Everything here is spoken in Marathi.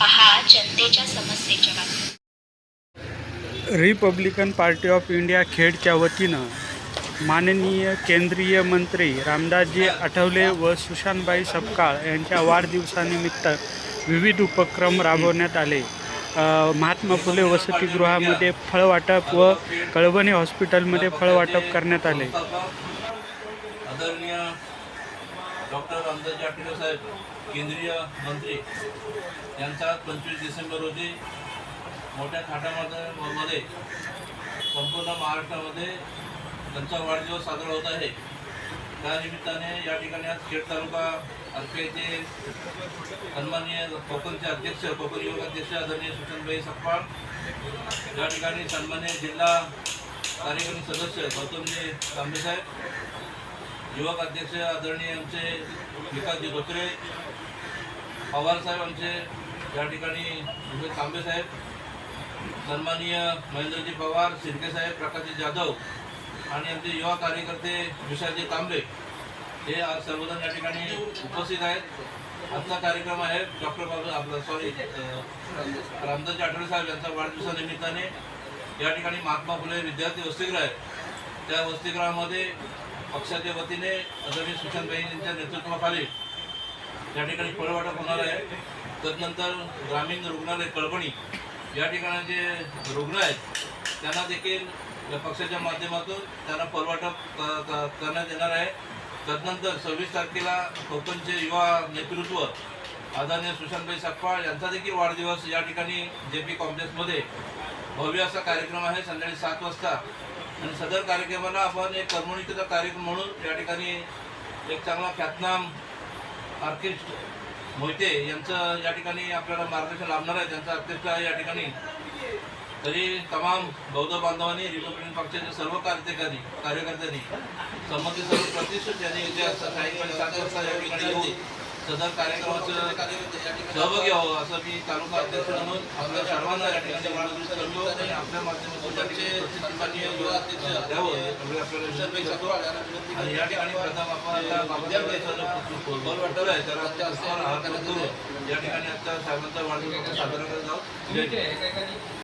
पहा जनतेच्या समस्येच्या बातम्या रिपब्लिकन पार्टी ऑफ इंडिया खेडच्या वतीनं माननीय केंद्रीय मंत्री रामदासजी आठवले व सुशांतबाई सपकाळ यांच्या वाढदिवसानिमित्त विविध उपक्रम राबवण्यात आले. महात्मा फुले वसतिगृहामध्ये फळवाटप व कळवणी हॉस्पिटलमध्ये फळवाटप करण्यात आले. आदरणीय डॉक्टर रामदासजी आठवले साहेब केंद्रीय मंत्री यांचा पंचवीस डिसेंबर रोजी मोठ्या थाटामध्ये संपूर्ण महाराष्ट्रामध्ये त्यांचा वाढदिवस साजरा होत आहे. त्या निमित्ताने या ठिकाणी आज खेड तालुका आरपीआयचे सन्माननीय कोकणचे अध्यक्ष कोकण युवक अध्यक्ष आदरणीय सुशनभाई सप्पाळ या ठिकाणी सन्माननीय जिल्हा कार्यक्रम सदस्य गौतमजी तांबेसाहेब युवक अध्यक्ष आदरणीय आमचे विकासजी धोत्रे पवार साहेब आमचे या ठिकाणी तांबेसाहेब साहेब सन्माननीय महेंद्रजी पवार शिर्केसाहेब प्रकाशजी जाधव आणि आमचे युवा कार्यकर्ते विशालजी तांबे हे आज सर्वजण या ठिकाणी उपस्थित आहेत. आजचा कार्यक्रम आहे डॉक्टर बाबा आपला सॉरी रामदासजी आठवले साहेब यांचा वाढदिवसानिमित्ताने. या ठिकाणी महात्मा फुले विद्यार्थी वसतिगृह आहे त्या वसतिगृहामध्ये पक्षाच्या वतीने आदरणीय सुशांतबाई यांच्या नेतृत्वाखाली त्या ठिकाणी फळवाटप होणार आहे. तदनंतर ग्रामीण रुग्णालय कळपणी या ठिकाणी जे रुग्ण आहेत त्यांना देखील या पक्षाच्या माध्यमातून त्यांना फळवाटप करण्यात येणार आहे. तदनंतर सव्वीस तारखेला कोकणचे युवा नेतृत्व आदरणीय सुशांतभाई सकपाळ यांचा देखील वाढदिवस या ठिकाणी जे पी कॉम्प्लेक्समध्ये भव्य असा कार्यक्रम आहे. संध्याकाळी सात वाजता आणि सदर कार्यक्रमाला आपण एक करमणुकीचा कार्यक्रम म्हणून या ठिकाणी एक चांगला ख्यातनाम आर्किस्ट मोहिते यांचं या ठिकाणी आपल्याला मार्गदर्शन लाभणार आहे त्यांचा ऑर्केस्ट्रा आहे या ठिकाणी तरी तमाम बौद्ध बांधवांनी रिपब्लिकन पक्षाचे सर्व कार्यकर्त्यांनी कार्यकर्त्यांनी संबंधित सर्व प्रतिष्ठित यांनी उद्या सायंकाळी सात वाजता या ठिकाणी सदर कार्यक्रमाचं सहभागी व्हावं असं मी तालुका अध्यक्ष म्हणून आपल्या सर्वांना या ठिकाणी करतो आणि आपल्या माध्यमातून त्यांचे द्यावं आपल्याला करतो आणि या ठिकाणी प्रथम आपण आता बाबासाहेबांचा जो बॉल वाटवला आहे हार करून या ठिकाणी आता साहेबांचा वाढदिवस आपण साजरा करत आहोत जय हिंद.